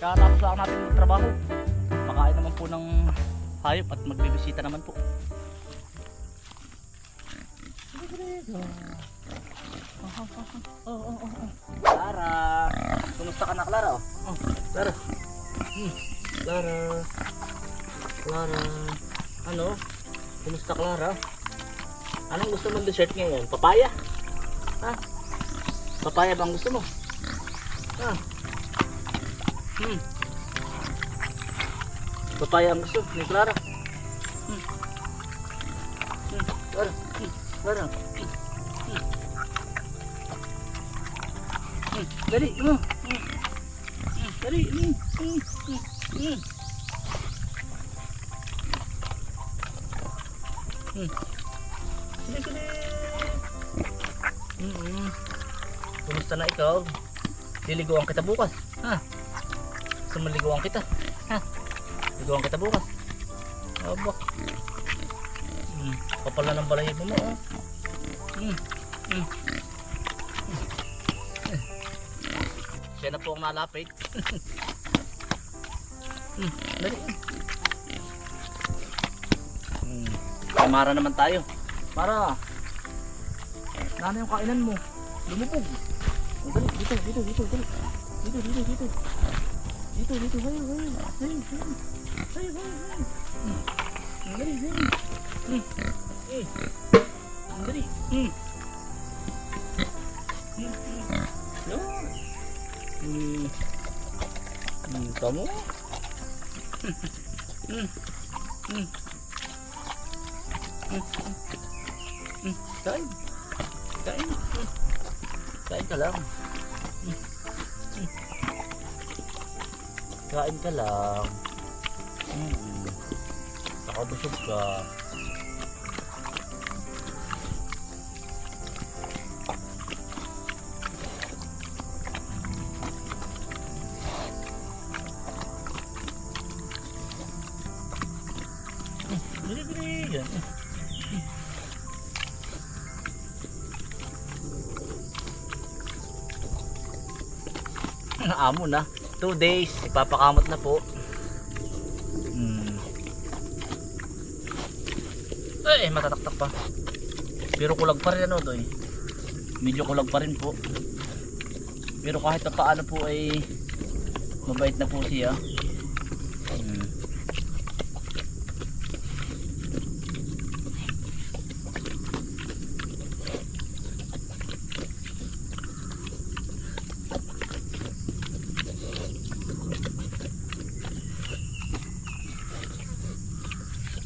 Kakatapos lang natin magtrabaho. Pakain naman po ng hayop at magbibisita naman po. Oh, oh, oh, oh. Clara! Kumusta ka na, Clara? Oh, oh Clara. Hmm. Clara. Clara. Ano? Kumusta, Clara? Anong gusto mong dessert ngayon? Papaya? Ha? Papaya ba ang gusto mo? Ha? Hmm. Papaya ang gusto ni Clara. Hmm. Hmm. Clara. Hmm. Clara. Hmm. Hmm. Hmm. Dali. Hmm. Hmm. Hmm. Dali. Hmm. Hmm. Hmm. Hmm. Hmm. Sige. Mm-mm. Kumusta na ikaw? Liliguan kita bukas. Ha? Gusto mo liguan kita? Ha? Liguan kita bukas. Aba. Hmm. Kapal na ng balahibo mo, oh. Hmm. Hmm. Siya na po ang nalapit. hmm. Dali. Hmm. Mara naman tayo. Para. Nana yung kainan mo. Lumubog. Dali, dito, dito, dito. Dito, dito, dito. Dito, dito, hayo, hayo. Hayo, hayo. Hayo, hayo, hayo. Hmm. Ang Dali. Hmm. Eh. Ang Dali. Hmm. Hmm, hmm. Hmm. Hmm, tamo. Hmm. Hmm. Hmm. Hmm. Hmm. Kain. Kain. Hmm. Kain ka lang. Hmm. Hmm. Kain ka lang. Hmm. Nakabusog ka. Bili. Yan. Amo na. Two days. Ipapakamot na po. Hmm. Eh, matataktak pa. Pero kulag pa rin ano eh. Medyo kulag pa rin po. Pero kahit na paano po ay mabait na po siya. Hmm.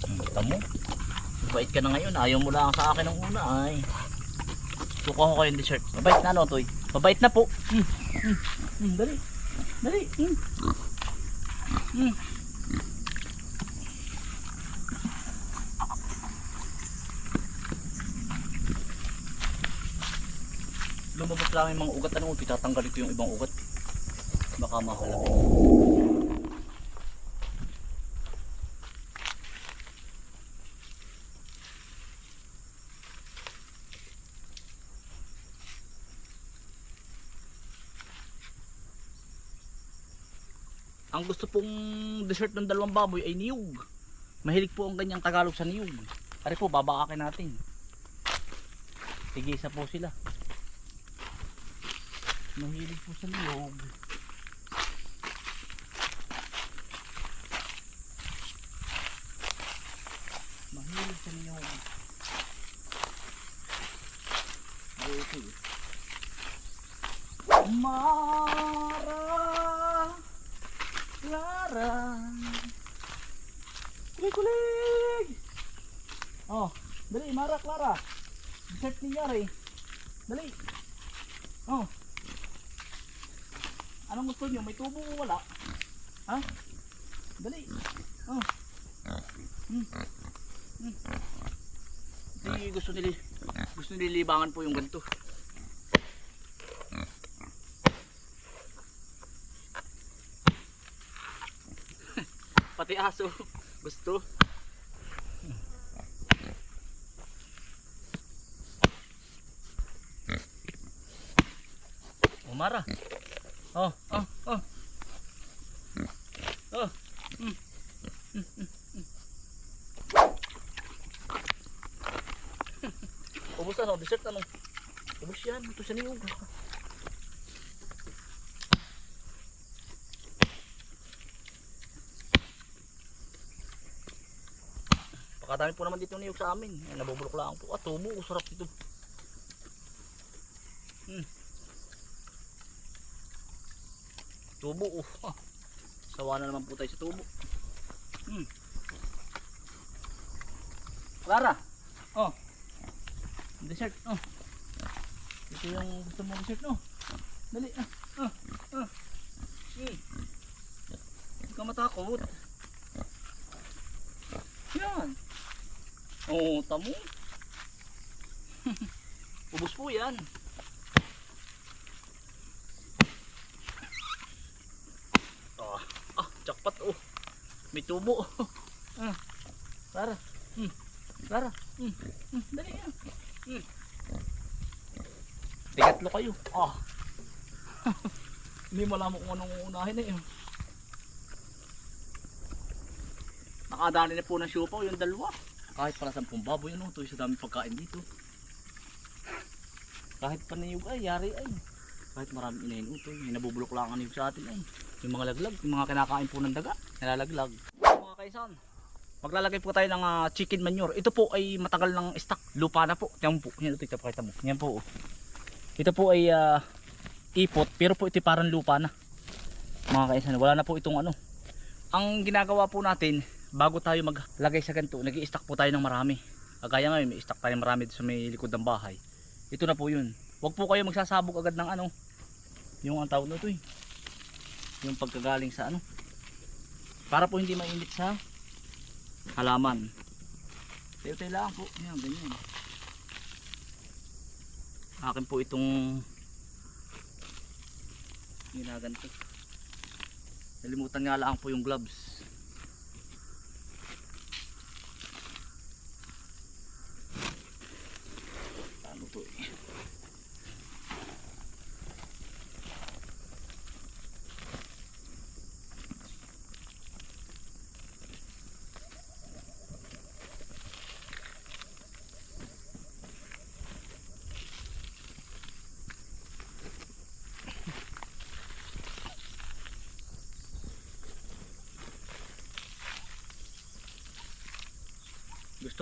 Hmm, Tamo. Mabait ka na ngayon. Ayaw mo lang sa akin ng una ay. Suka ko kayong dessert. Mabait na ano, Toy? Mabait na po. Hmm. Hmm. Hmm. Dali. Dali. Hmm. Hmm. Lumabas lang yung mga ugat. Ano, pitatanggal ito yung ibang ugat. Baka mahalagay. Ang gusto pong dessert ng dalawang baboy ay niyog. Mahilig po ang ganyang Tagalog sa niyog. Ari po, babaakin natin. Tigisa po sila. Mahilig po sa niyog. Mahilig sa niyog. Okay. Mara Clara Kulig kulig Oh, dali Mara Clara Dessert ni Yari Dali Oh Anong gusto niyo? May tubo o wala? Ha? Dali Oh Hmm. Hmm. Di gusto nili gusto nililibangan po yung ganito. Pati aso gusto. marah. Hmm. Oh, oh, oh. Hmm. Oh. Mm. Mm, mm, mm. Ubus na sa dessert anong. Ubus yan, ito sa niyog. Pakadami po naman dito niyog sa amin. Ay, nabubulok lang po. At tubo, sarap ito. Hmm. Tubo, oh. Sawa na naman po tayo sa tubo. Hmm. Clara. Oh. Dessert. Oh. Ito yung gusto mo dessert, no? Dali. Ah. Ah. Ah. Hmm. Huwag ka matakot. Yan. Oh, tamo. Ubus po yan. Ah, ah, jackpot oh. Tubo. ah. Clara. Hmm. Clara. Hmm. Hmm. Dali yan. Hmm. Tigatlo kayo. Ah. Hindi malaman kung anong uunahin na yun. Nakadali na po ng siupaw yung dalawa. Kahit para sa baboy ano, ito sa daming pagkain dito. Kahit panayog ay, yari ay. Kahit maraming inahin utoy, may nabubulok lang ang sa atin ay. Yung mga laglag, yung mga kinakain po ng daga, nalalaglag. Kaisan, maglalagay po tayo ng ah, chicken manure. Ito po ay matagal ng stock, lupa na po. Yan po, yan ito, ito pakita mo. Yan po. oh. Ito po ay ah, ipot, pero po ito parang lupa na. Mga kaisan, wala na po itong ano. Ang ginagawa po natin, bago tayo maglagay sa ganito, nag stock po tayo ng marami. Kagaya ngayon, may stock tayo marami sa may likod ng bahay. Ito na po yun. Huwag po kayo magsasabog agad ng ano, yung ang tawag nito eh. Yung pagkagaling sa ano. Para po hindi mainit sa halaman. Tayo-tayo lang po. Yan, ganyan. Akin po itong ginaganto. Nalimutan nga lang po yung gloves. Ano to eh?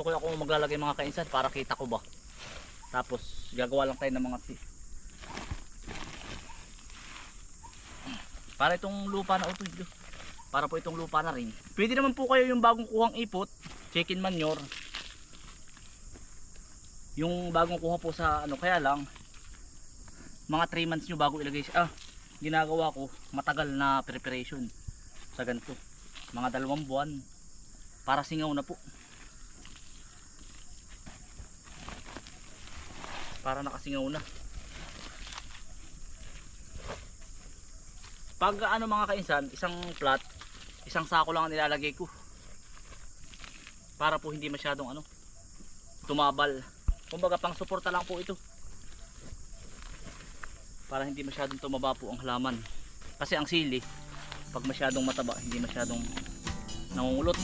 Gusto ko ako maglalagay mga kainsan para kita ko ba. Tapos gagawa lang tayo ng mga tea. Para itong lupa na ito. ito. Para po itong lupa na rin. Pwede naman po kayo yung bagong kuhang ipot, chicken manure. Yung bagong kuha po sa ano kaya lang mga 3 months nyo bago ilagay. Ah, ginagawa ko matagal na preparation sa ganito. Mga dalawang buwan para singaw na po. Para nakasingaw na. Pag ano mga kainsan isang plat isang sako lang ang nilalagay ko. Para po hindi masyadong ano tumabal. Kumbaga pang suporta lang po ito. Para hindi masyadong tumaba po ang halaman. Kasi ang sili pag masyadong mataba hindi masyadong nangungulot.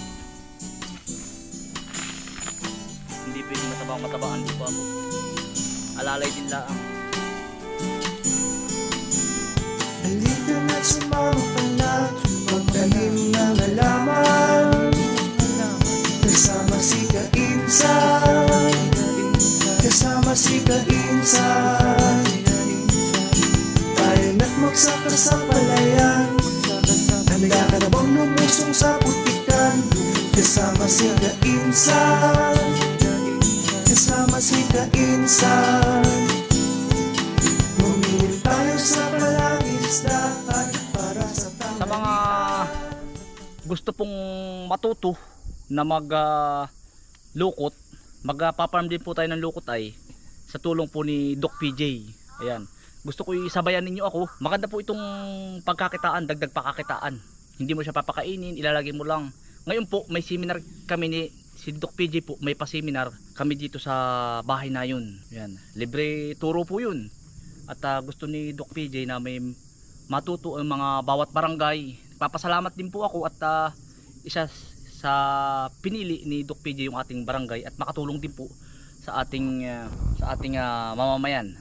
Hindi pwedeng mataba mataba ang lupa po alalay din laang Halika na't sumama ka na. Magtanim ng halaman Kasama si Kainsan. Kasama si Kainsan. Tayo na't magsaka sa palayan. Handa ka na bang lumusong sa putikan Kasama si Kainsan Kainsan. Mamili tayo sa palangisdaan para sa sa mga gusto pong matuto na mag ah, lukot magpaparm din po tayo ng lukot ay sa tulong po ni Doc PJ ayan. Gusto ko isabayan ninyo ako. Maganda po itong pagkakitaan dagdag pakakitaan hindi mo siya papakainin ilalagay mo lang. Ngayon po may seminar kami ni si Doc PJ po may pa-seminar kami dito sa bahay na yun yan libre turo po yun at ah, gusto ni Doc PJ na may matuto ang mga bawat barangay. Papasalamat din po ako at ah, isa sa pinili ni Doc PJ yung ating barangay at makatulong din po sa ating ah, sa ating ah, mamamayan.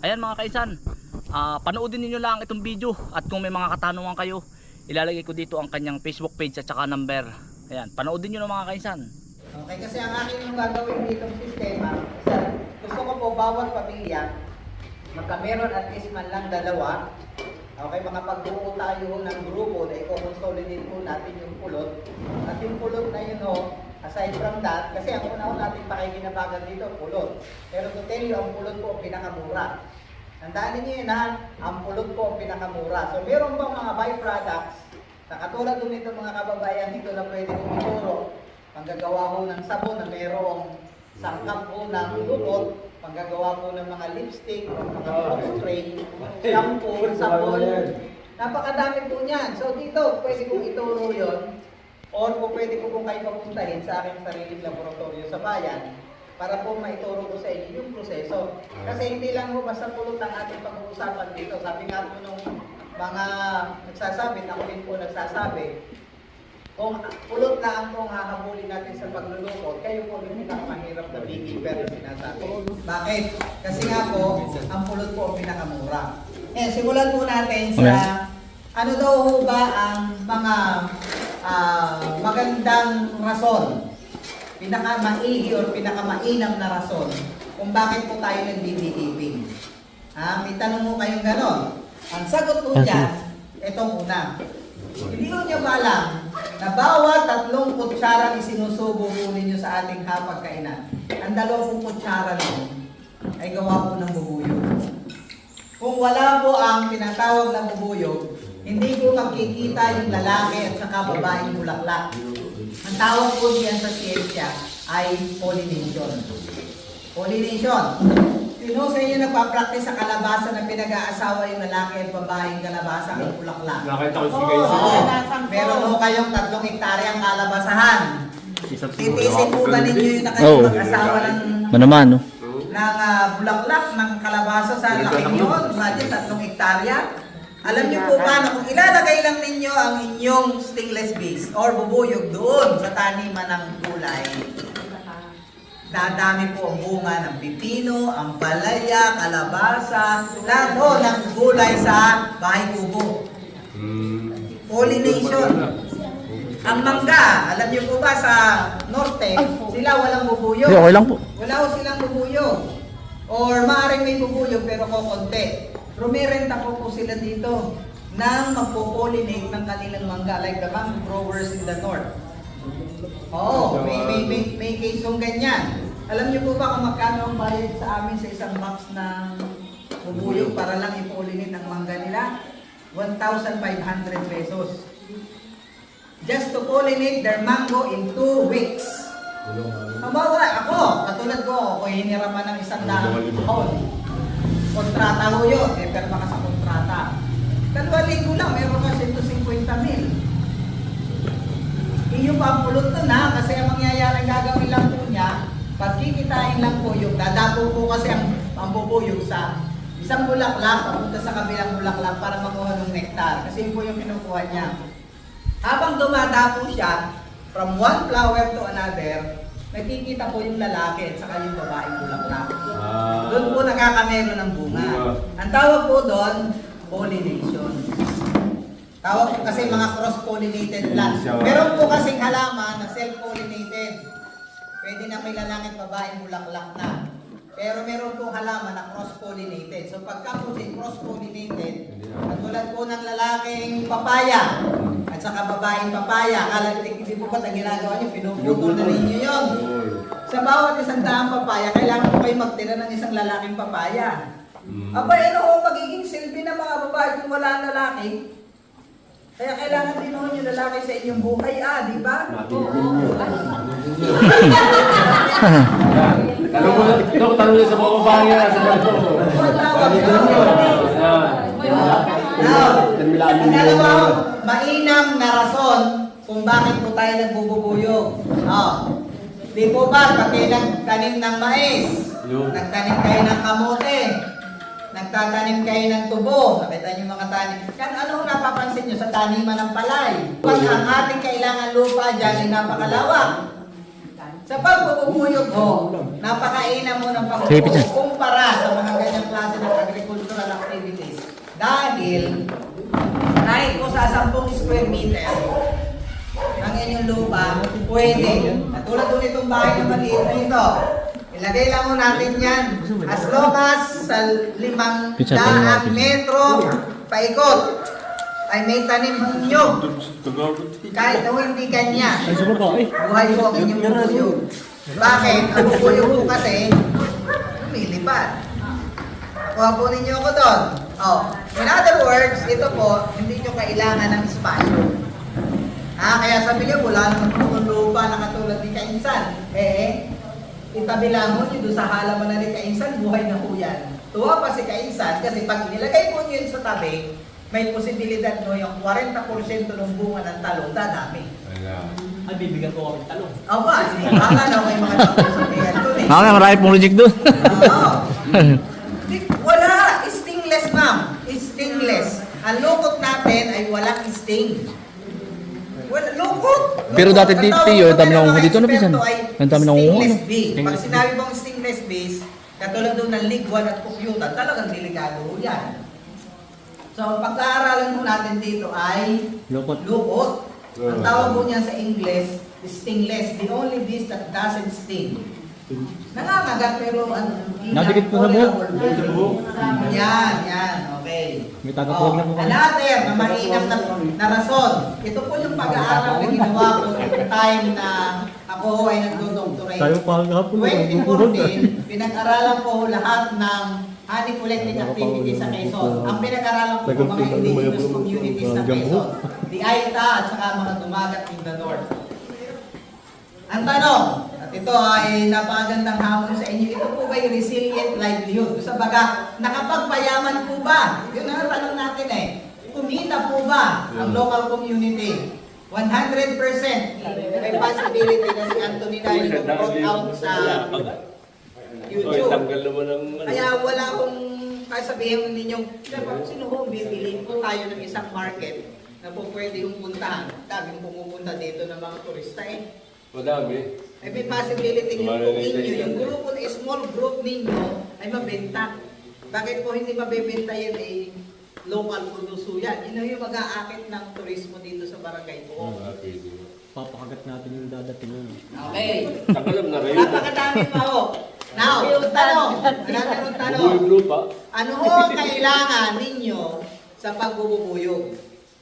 Ayan mga kaisan, ah, panoodin niyo lang itong video at kung may mga katanungan kayo, ilalagay ko dito ang kanyang Facebook page at saka number. Ayan, panoodin niyo na mga kaisan. Okay, kasi ang akin yung gagawin dito sistema, sa, gusto ko po bawat pamilya, magkameron at least man lang dalawa. Okay, makapagbuo tayo ng grupo na i-consolidate po natin yung pulot. At yung pulot na yun ho, aside from that, kasi ang una ho natin pakikinabagan dito, pulot. Pero to tell you, ang pulot po ang pinakamura. Tandaan ninyo yun ha, ang pulot po ang pinakamura. So meron bang mga byproducts na katulad nito mga kababayan dito na pwede kong ituro panggagawa ho ng sabon na mayroong sangkap po ng lupot, panggagawa po ng mga lipstick, mga throat spray, shampoo, sabon. Napakadami po niyan. So dito, pwede kong ituro yon or po pwede ko po kayo papuntahin sa aking sariling laboratorio sa bayan para po maituro ko sa inyo yung proseso. Kasi hindi lang po basta pulot ang ating pag-uusapan dito. Sabi nga po nung mga nagsasabi, ako din po nagsasabi, kung pulot na ang kung hahabulin natin sa paglulukot, kayo po yung pinakamahirap na beekeeper na sinasabi. Bakit? Kasi nga po, ang pulot po ang pinakamura. Eh, simulan po natin sa ano daw ho ba ang mga ah, magandang rason, pinakamaigi or pinakamainam na rason kung bakit po tayo nagbibikeeping. Ha, may tanong mo kayong ganon. Ang sagot po dyan, itong una. Hindi ko niyo ba alam na bawat tatlong kutsarang isinusubo po ninyo sa ating hapagkainan, ang dalawang kutsara nun ay gawa po ng bubuyog. Kung wala po ang tinatawag na bubuyog, hindi po magkikita yung lalaki at saka babaeng bulaklak. Ang tawag po diyan sa siyensya ay pollination. Pollination. Sino sa inyo nagpa-practice sa kalabasa na pinag-aasawa yung lalaki at babaeng kalabasa ang bulaklak? Nakita ko si Casey. oo. meron ho kayong tatlong hektaryang kalabasahan. Titisin po ba ninyo yung na kayo Oo. mag-asawa ng, Manaman, no? ng ah, bulaklak, ng kalabasa sa laking yun? Imagine, tatlong hektarya. Alam niyo po ba na kung ilalagay lang ninyo ang inyong stingless bees or bubuyog doon sa taniman ng gulay, dadami po ang bunga ng pipino, ang palaya, kalabasa, lahat ho ng gulay sa bahay kubo. Pollination. Ang mangga, alam niyo po ba sa norte, sila walang bubuyog. okay lang po. Wala ko silang bubuyog. Or maaaring may bubuyog pero kokonti. Rumirenta po po sila dito nang magpo-pollinate ng kanilang mangga like the mango growers in the north. Oo, may, may, may, may case yung ganyan. Alam niyo po ba kung magkano ang bayad sa amin sa isang box ng bubuyog para lang i-pollinate ang mangga nila? 1,500 pesos. Just to pollinate their mango in two weeks. Halimbawa, ako, katulad ko, ako hiniraman ng isang daang taon. Kontrata ho yun, eh, pero baka sa kontrata. Dalawa linggo lang, meron ka 150 mil. Iyo pa ang pulot nun ha, kasi ang mangyayari gagawin lang po niya, pagkikitain lang po yung, dadapo po kasi ang, ang bubuyog sa isang bulaklak, papunta sa kabilang bulaklak para makuha ng nektar. Kasi yun po yung kinukuha niya. Habang dumadapo siya, from one flower to another, nakikita po yung lalaki at saka yung babaeng bulaklak. Doon po nakakamero ng bunga. Ang tawag po doon, pollination. Tawag po kasi mga cross-pollinated plants. Meron po kasing halaman na self-pollinated. Pwede na may lalaki at babaeng bulaklak na. Pero meron po halaman na cross-pollinated. So pagka po si cross-pollinated, katulad po ng lalaking papaya at saka babaeng papaya, akala hindi po ba't ang ginagawa niyo, pinuputol na ninyo yun. Sa bawat isang daang papaya, kailangan po kayo magtira ng isang lalaking papaya. Aba, ano ho magiging silbi ng mga babae kung wala lalaki? Kaya kailangan din ho yung lalaki sa inyong buhay, ah, di ba? Tanong mo, ito, tanong niyo sa mga babae na sa. Now, ang dalawa ho, mainam na rason kung bakit po tayo nagbububuyog. Oh. Di po ba, pati nagtanim ng mais, nagtanim kayo ng kamote, nagtatanim kayo ng tubo, nakita niyo mga tanim. Kan ano niyo sa taniman ng palay? Pag ang ating kailangan lupa dyan ay napakalawak. Sa pagbubuyog ho, napakaina mo ng Picha. pagkukumpara sa mga ganyang klase ng agricultural activities. Dahil, kahit po sa 10 square meter, ang inyong lupa, pwede. Katulad po nitong bahay na maliit na ito. Ilagay lang mo natin yan. As long as sa limang daan metro, paikot, ay may tanim ninyo. Kahit na hindi kanya. Babae. Buhay po ang inyong bubuyog. Bakit? Ang bubuyog po kasi, lumilipad. Kuha po ninyo ako doon. Oh. In other words, ito po, hindi nyo kailangan ng espasyo. Ah, kaya sabi niyo, wala naman kung lupa na katulad ni Kainsan. Eh, itabi lang mo nyo doon sa halaman na ni Kainsan, buhay na po yan. Tuwa pa si Kainsan kasi pag nilagay po nyo yun sa tabi, may posibilidad no yung 40% ng bunga ng talong dadami. Ay, bibigyan ko kami talong. Aba, baka na may mga tapos sa kaya ito eh. Mamaya marami pong reject doon. Oo. Di- Wala, stingless ma'am. Stingless. Ang lukot natin ay walang sting. Wala, lukot. Pero Lukot. dati Ang dito, tawag yun, po dami ng na mga dito na eksperto pisan. ay Ang dami na akong Stingless ano. bee. Pag Stingless sinabi mong stingless bees, katulad doon ng liguan at pukyutan, talagang delikado ho yan. So, ang pag-aaralan mo natin dito ay Lukot. lukot. Ang tawag po niya sa English, stingless. The only bees that doesn't sting. Nangangagat pero ano, Nadikit po sa buhok. Yan, yan, okay. May tagapuwag na po kami. Another na mainam na, na rason. Ito po yung pag-aaral na ginawa ko noong time na ako ho ay nagdodoctorate. Tayo pa hapon. 2014, pinag-aralan ko lahat ng honey collecting activities sa Quezon. Ang pinag-aralan ko po mga indigenous communities sa Quezon. The Aita at saka mga dumagat in the north. Ang tanong, at ito ay napakagandang hamon sa inyo, ito po ba yung resilient livelihood? Sa baga, nakapagpayaman po ba? Yun ang tanong natin eh. Kumita po ba ang local community? 100% may possibility na si Anthony Daly mag-put out sa YouTube. tanggal naman ang Kaya wala akong kasabihin ninyong, "Sir, sino ho bibili po tayo ng isang market na po pwede yung puntahan. Daming pumupunta dito ng mga turista eh. Madami. May may possibility yung po na yung ninyo, grupo, yung small group ninyo ay mabenta. Bakit po hindi mabebenta yan eh? Local produce yan. Yun yung mag-aakit ng turismo dito sa barangay po. Ah, pwede. Papakagat natin yung dadating nun. Okay. Takalam na rin. Napakadami pa ho. Now, tanong. Yung tanong. Buhay lupa. Ano ho ang kailangan ninyo sa pagbubuyog?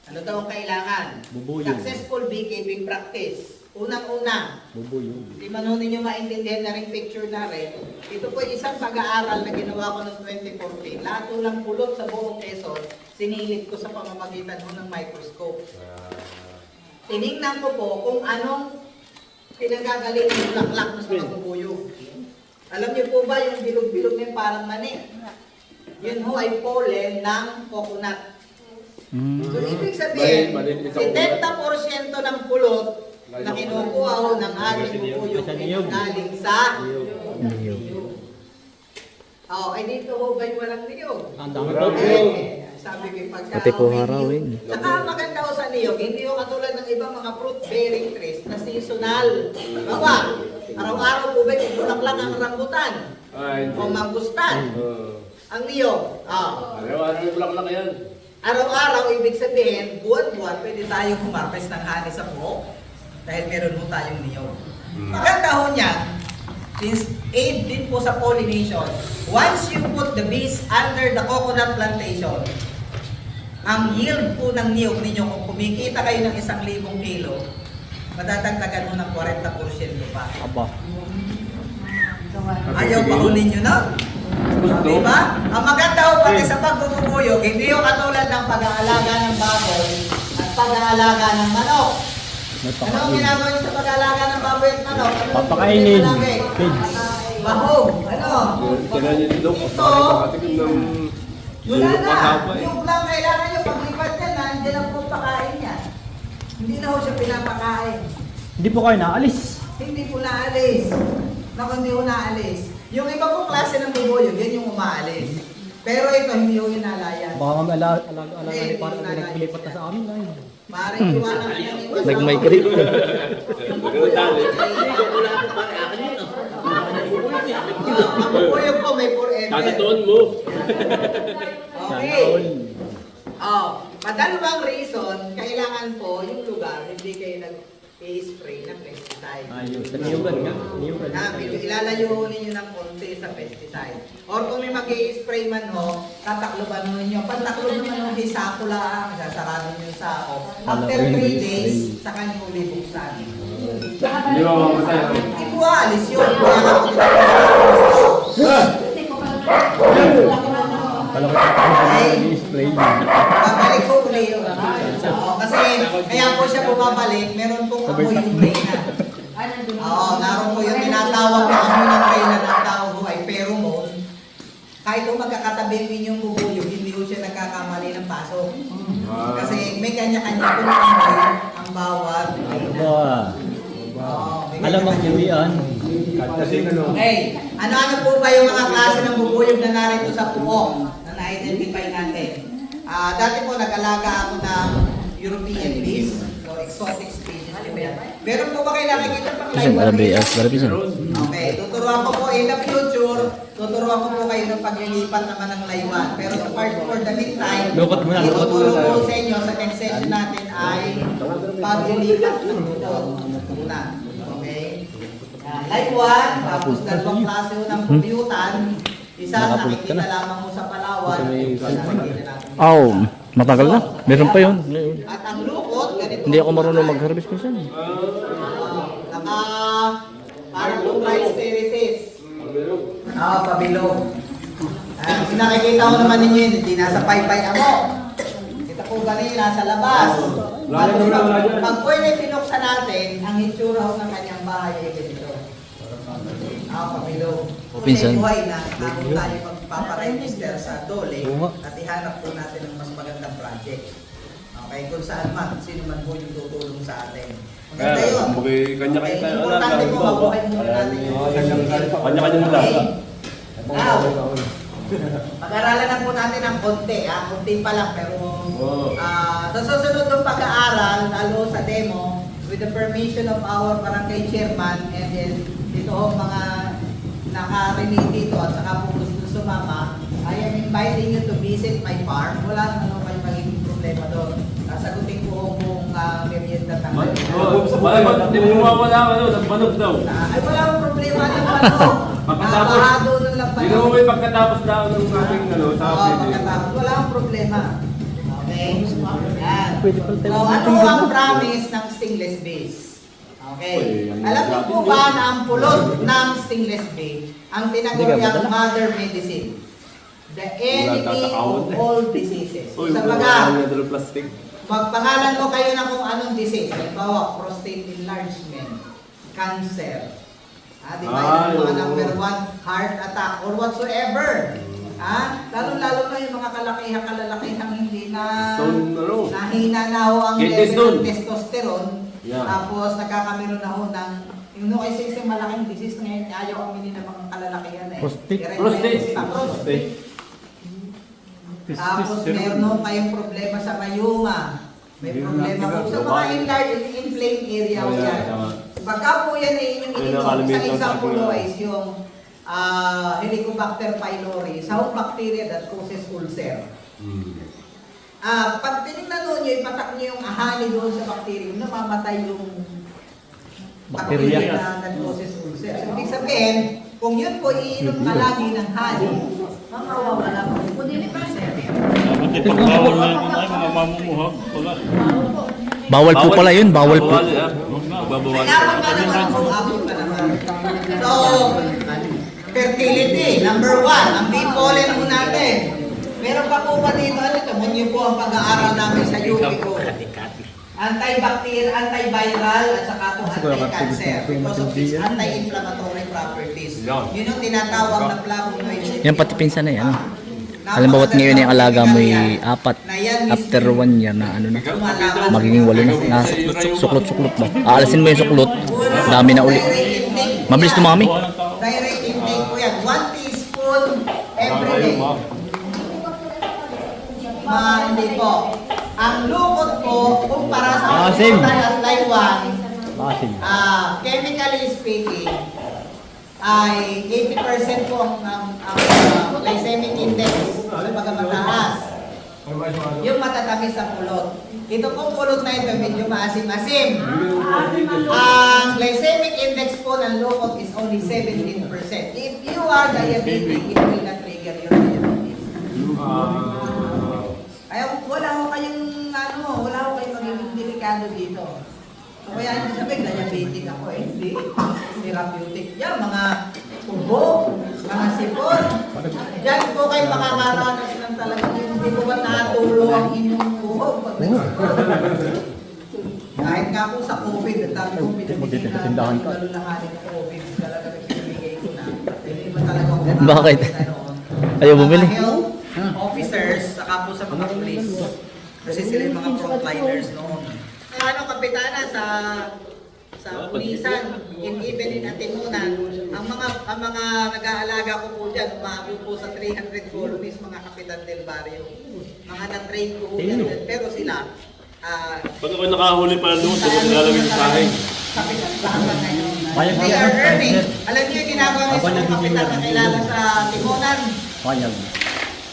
Ano daw ang kailangan? Bubuyog. Successful beekeeping practice. Unang-una, Bubuyog. Hindi man ho ninyo maintindihan na rin picture na rin. Ito po isang pag-aaral na ginawa ko noong 2014. Lahat ho ng pulot sa buong Quezon, sinilid ko sa pamamagitan ho ng microscope. Tiningnan ko po kung anong pinagagaling ng bulaklak na sa pagbubuyog. Alam niyo po ba yung bilog-bilog na yung parang mani? Yun ho ay pollen ng coconut. So, ibig sabihin, Mali- maliliit ang 70% ng pulot na kinukuha ho ng ating bubuyog ay galing sa Oh, ay dito ho ba'y walang niyog? Ang dami Marami. Eh, sabi ko yung pagka Pati po may haraw, niyog. eh. Saka ang maganda ho sa niyog, hindi ho katulad ng ibang mga fruit-bearing trees na seasonal. Bawa, araw-araw po ba yung bulaklak ang rambutan Ay, o mangustan? Ang niyog, ah. Araw-araw yung bulak lang yan. Araw-araw, ibig sabihin, buwan-buwan, pwede tayong humarvest ng honey sa buhok dahil meron ho tayong niyog. Maganda ho niya, since aid din po sa pollination, once you put the bees under the coconut plantation, ang yield po ng niyog ninyo, kung kumikita kayo ng isang libong kilo, madadagdagan mo ng 40% pa. Aba. Ayaw pa ho ninyo na? Gusto. Diba? Ang maganda ho pati sa pagbubuyog, hindi ho katulad ng pag-aalaga ng baboy at pag-aalaga ng manok. Ano ang ginagawa niyo sa pag-aalaga ng baboy at manok? Ano Papakainin. Pigs. Bahog. Ano? Ito, wala na. Mahaba eh. Yung lang kailangan niyo paglipat niya, nandiyan ang po pakain niya. Hindi na ho siya pinapakain. Hindi po kayo naalis. Hindi po naalis. Naku, hindi po naalis. Yung iba pong klase ng bubuyog, yan yung umaalis. Pero ito, hindi ho yun nalayan. Baka kami ala, ala, ala, ala, hindi na nagpilipat na sa amin. Ay. Maaaring iwanan ka ng iwas. Nag-migrate. Ganun tali. Hindi ko lang pare ang po may forever. Tatatuon mo. Okay. Oh, madalawang reason, kailangan po yung lugar, hindi kayo nag-spray ng pesticide. Ayos. Niyugan nga. Niyugan. Na, ilalayo ninyo ng konti sa pesticide. Or kung may mag-spray man ho, tatakloban mo ninyo. Pag taklob naman ho, di sako lang, sasarado nyo yung sako. After 3 days, saka nyo uli buksan. Hindi mo mamatay. Hindi po aalis yun. Kaya nga po Okay. Spray. Babalik po uli yun. Oo, kasi kaya po siya bumabalik, meron pong amoy yung reyna. Oo, naroon po yung tinatawag na amoy ng reyna na ang tawag po ay pheromone. Kahit kung magkakatabi ninyong bubuyog, hindi po siya nagkakamali ng pasok. Kasi may kanya-kanya po ng amoy ang bawat reyna. Oo, may Alam mo kanya-kanya. yan. Kasi ano. Okay, ano-ano po ba yung mga klase ng bubuyog na narito sa puok na na-identify natin? Ah, dati po nag-alaga ako ng European bees, so exotic species po yan. Meron po ba kayo nakikita pang Pisan, live arabi, one as para pisan. Okay, tuturuan ko po in the future, tuturuan ko po kayo ng paglilipat naman ng laywan. Pero so far for the meantime, Lukot muna, lukot ituturo ko sa inyo sa next session natin ay paglilipat ng lukot. Muna. Okay? Live one, tapos dalawang klase ho ng computan. Isa Nakapulot ka nakikita na. lamang mo sa Palawan, Sa isa nakikita natin. Aw, matagal na. Meron pa yun. At ang lukot, ganito. Hindi ako marunong mag-harvest minsan. Ah, naka parang two rice terraces. Ah, pabilog. Ah, kung nakikita ko naman ninyo yun, hindi nasa paypay ako. Kita po ganun nasa labas. Lalo Pag, pag, yung pinuksan natin, ang itsura ho ng kanyang bahay ay ganito. Ah, pabilog. Kung Pinsan. may buhay na, ako tayo magpaparegister sa DOLE at ihanap po natin ang mas magandang project. Okay, kung saan man, sino man po yung tutulong sa atin. Maganda yun. kumbaga, kanya-kanya Okay, tayo. Importante po mabuhay muna natin yung Kanya-kanya mo lang. Okay. Now, pag-aralan na po natin ng konti, ah, konti pa lang, pero ah, sa susunod ng pag-aaral, lalo sa demo, with the permission of our barangay chairman and then dito ho mga nakarinig dito at saka po sumama, I am inviting you to visit my farm. Wala naman kayo magiging problema doon. Sasagutin ko kung uh, merienda tanghali. Wala, hindi mo mawawala ang ano, ng banog daw. Ah, ay, wala akong problema ng ano. Pagkatapos, nun lang Hindi mo may pagkatapos daw ng ating ano, sa Oo, pwede. pagkatapos. Wala akong problema. Okay? Yan. Pwede pala tayo So, ano ang doon. promise ng stainless base? Okay. Alam niyo po ba na ang pulot ng stainless base ang tinaguriang mother medicine? The enemy of eh. all diseases. Sa baga. Magpangalan mo kayo na kung anong disease. Halimbawa, prostate enlargement, cancer. Ah, di ba? Ang mga number one, heart attack, or whatsoever. Ah, lalo-lalo na yung mga kalakihan, kalalakihang hindi na ano? nahina na ho ang level ng testosterone. Yeah. Tapos nagkakameron na ho ng yung no kasi isang malaking disease ngayon, ayaw aminin ng mga kalalakihan eh. Prostate. Prostate. Prostate. Tapos meron ho kayong problema sa mayuma. May problema po sa mga enlarged, inflamed area ho Oh, yeah, yan. Pagka po yan ay inyong Yun ang ininom, isang sa example ho is yung ah, Helicobacter pylori, sa bacteria that causes ulcer. Hmm. Ah, pag tinignan nyo nyo, ipatak nyo yung ahani doon sa bacterium, namamatay yung Bacteria. na causes ulcer. So, ibig sabihin, kung yun po iinom ka lagi ng honey, mamawawala po yung ulcer. Bawal po pala yun, bawal po. Bawal, ah. Babawal. Kailangan pa naman po, abot pa naman. So, fertility, number one, ang bee pollen po natin. Meron pa po ba dito, ano ito, yun po ang pag-aaral namin sa UP ko. Antibacterial, antiviral, at saka po anti-cancer because of its anti-inflammatory properties. Yun yung tinatawag na flavonoids. Yan pati pinsan na yan. Alam mo, ngayon yung alaga mo ay apat. After one year na ano na. Magiging walo na. na suklot-suklot ba? Aalasin mo yung suklot. Dami na uli. Mabilis dumami. Direct intake po yan. One teaspoon every day. Ma, hindi po. Ang lukot po, kumpara sa Ah. Hospital at Taiwan, Basin. ah, chemically speaking, ay 80% po ang, ang, ang uh, glycemic index sa pagkamataas. Yung matatamis ang pulot. Ito pong pulot na ito medyo maasim-asim. Ang glycemic index po ng lupot is only 17%. If you are diabetic, it will not trigger your diabetes. Ay, wala ko kayong, ano, wala ko kayong magiging delikado dito. So, kaya hindi sabihin, diabetic ako eh. Hindi. Therapeutic. Yan, mga ubo, mga sipon. Diyan po kayo makakaranas ng talagang hindi po ba natulo ang inyong buhok pag nagsipon. Kahit nga po sa COVID, ang dami kong pinabigyan na halit COVID, talaga nagbibigay ko na. Hindi ba talaga ako Bakit? Ayaw bumili? Mga health officers, saka po sa mga police. Kasi sila yung mga frontliners noon. Ano, kapitana, sa sa pulisan, in even in Atimunan, ang mga ang mga nag-aalaga ko po diyan, umabot po sa 300 colonies, mga kapitan del barrio. Mga na-train ko po yan. Pero sila, ah, Pag ako nakahuli pa doon, sa tapos nilalagay sa akin. Kapitan baka ngayon. They are earning. Alam niyo yung ginagawa ni sa kapitan na kilala sa Timunan?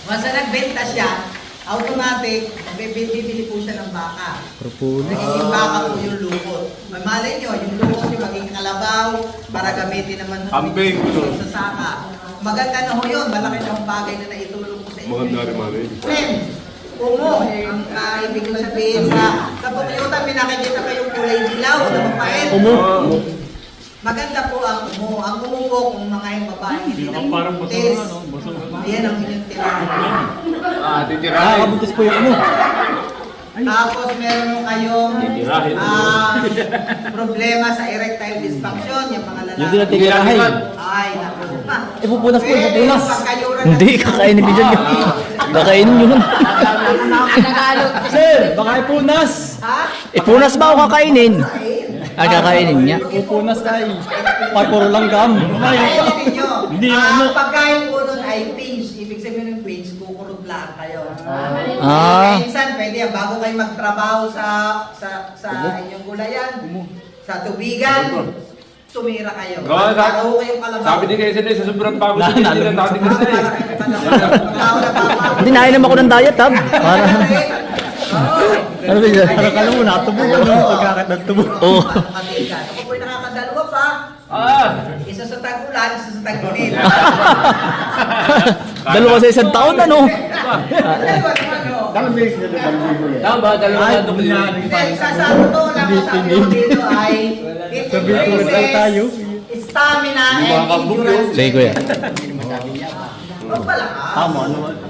Basta nagbenta siya, automatic, bibili, po siya ng baka. Nagiging baka po yung lukot. May malay nyo, yung lukot yung maging kalabaw para gamitin naman Kambing, sa saka. Maganda na ho yun, malaki na bagay na naitulong ko sa inyo. Maganda rin, Mari. Friend, umo, ang uh, ibig ko sabihin sa pagkayutan, may nakikita kayong kulay dilaw na mapait. Umo. Maganda po ang umo. Ang umo po kung mga yung babae hindi na Parang basura, no? Basura. Yan ang inyong tirahan. Ah, titirahin. po yung ano. Tapos meron mo kayong Titirahin. ah, problema sa erectile dysfunction, yung mga lalaki. Yung tinatirahay. Ay, naku. Ipupunas po, Pwede ipupunas. yung pagkayuran ng- Hindi, kakainin din yun. Kakainin yun. Sir, baka ipunas. Ha? Ipunas ba o kakainin? Ay, Ah, kakainin niya. Ipunas tayo. Pagpuro lang gam. Kainin ninyo. Hindi, ano. pagkain po nun ay pinch. Ibig sabihin ng pinch, kukurot lang kayo. Ah. Minsan, pwede yan, bago kayo magtrabaho sa sa sa inyong gulayan, sa tubigan, tumira kayo. Gawa sa- Para ho kayong kalabaw. Sabi ni Kaisa sa sobrang pagod Na- hindi nalabog nila natin kasi. na baba. Hindi, nainom ako ng diet, tab. Para... Ano ba yun? Parang kala mo, natubog ano, pagkakat ng tubog. Oo. Ako po'y nakakadalawa pa. Ah! Sa tag-ulan, isa sa tag-init. Dalawa sa isang taon, ano? Dalawa naman, oh. Tama, dalawa bumili na. Hindi, isa sa totoo lang ko sabi ko dito ay it increases stamina and endurance. Sige, kuya. Huwag pala ka. Tama, ano.